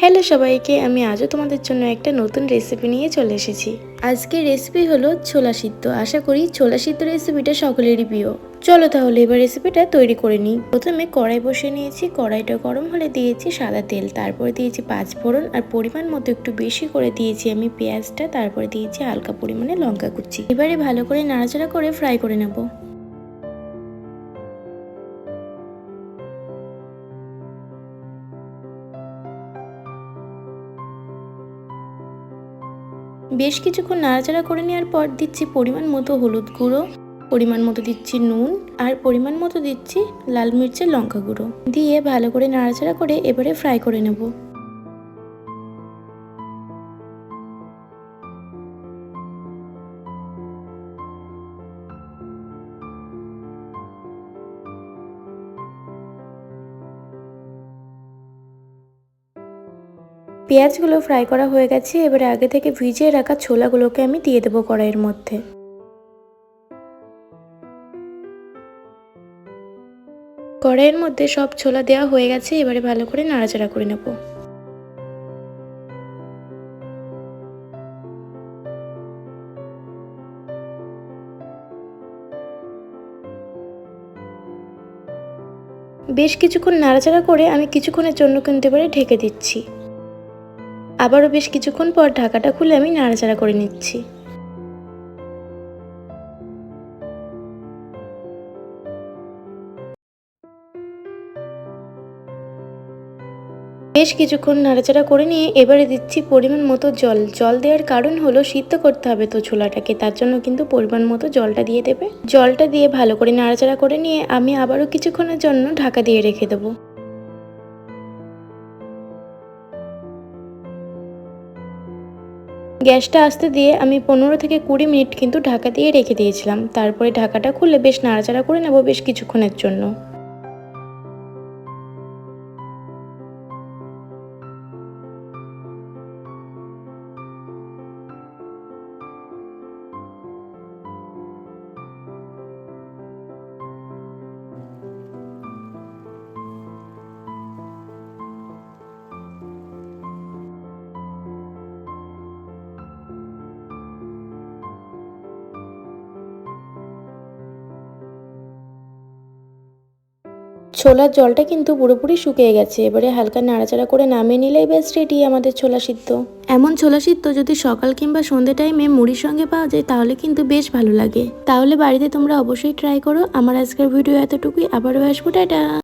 Hello সবাইকে, আমি আজও তোমাদের জন্য একটা নতুন রেসিপি নিয়ে চলে এসেছি। আজকের রেসিপি হলো ছোলা সিদ্ধ। আশা করি ছোলা সিদ্ধ রেসিপিটা সকলেরই প্রিয়। চলো তাহলে এবার রেসিপিটা তৈরি করে নিই। প্রথমে কড়াই বসে নিয়েছি। কড়াইটা গরম হলে দিয়েছি সাদা তেল। তারপরে দিয়েছি পাঁচ ফোড়ন আর পরিমাণ মতো একটু বেশি করে দিয়েছি আমি পেঁয়াজটা। তারপরে দিয়েছি হালকা পরিমাণে লঙ্কা কুচি। এবারে ভালো করে নাড়াচাড়া করে ফ্রাই করে নেব। বেশ কিছুক্ষণ নাড়াচাড়া করে নেওয়ার পর দিচ্ছি পরিমাণ মতো হলুদ গুঁড়ো, পরিমাণ মতো দিচ্ছি নুন আর পরিমাণ মতো দিচ্ছি লাল মির্চের লঙ্কা গুঁড়ো। দিয়ে ভালো করে নাড়াচাড়া করে এবারে ফ্রাই করে নেব। পেঁয়াজগুলো ফ্রাই করা হয়ে গেছে, এবারে আগে থেকে ভিজিয়ে রাখা ছোলাগুলোকে আমি দিয়ে দেবো কড়াইয়ের মধ্যে। কড়াইয়ের মধ্যে সব ছোলা দেওয়া হয়ে গেছে, এবারে ভালো করে নাড়াচাড়া করে নেব। বেশ কিছুক্ষণ নাড়াচাড়া করে আমি কিছুক্ষণের জন্য কিন্তু এবারে ঢেকে দিচ্ছি। আবারও বেশ কিছুক্ষণ পর ঢাকাটা খুলে আমি নাড়াচাড়া করে নিচ্ছি। বেশ কিছুক্ষণ নাড়াচাড়া করে নিয়ে এবারে দিচ্ছি পরিমাণ মতো জল। জল দেওয়ার কারণ হলো সিদ্ধ করতে হবে তো ছোলাটাকে, তার জন্য কিন্তু পরিমাণ মতো জলটা দিয়ে দেবে। জলটা দিয়ে ভালো করে নাড়াচাড়া করে নিয়ে আমি আবারও কিছুক্ষণের জন্য ঢাকা দিয়ে রেখে দেবো। গ্যাসটা আসতে দিয়ে আমি পনেরো থেকে কুড়ি মিনিট কিন্তু ঢাকা দিয়ে রেখে দিয়েছিলাম। তারপরে ঢাকাটা খুলে বেশ নাড়াচাড়া করে নেব বেশ কিছুক্ষণের জন্য। ছোলার জলটা কিন্তু পুরোপুরি শুকিয়ে গেছে। এবারে হালকা নাড়াচাড়া করে নামিয়ে নিলেই বেশ রেডি আমাদের ছোলা সিদ্ধ। এমন ছোলা সিদ্ধ যদি সকাল কিংবা সন্ধ্যে টাইমে মুড়ির সঙ্গে পাওয়া যায়, তাহলে কিন্তু বেশ ভালো লাগে। তাহলে বাড়িতে তোমরা অবশ্যই ট্রাই করো। আমার আজকের ভিডিও এতটুকুই। আবারও আসব। টাটা!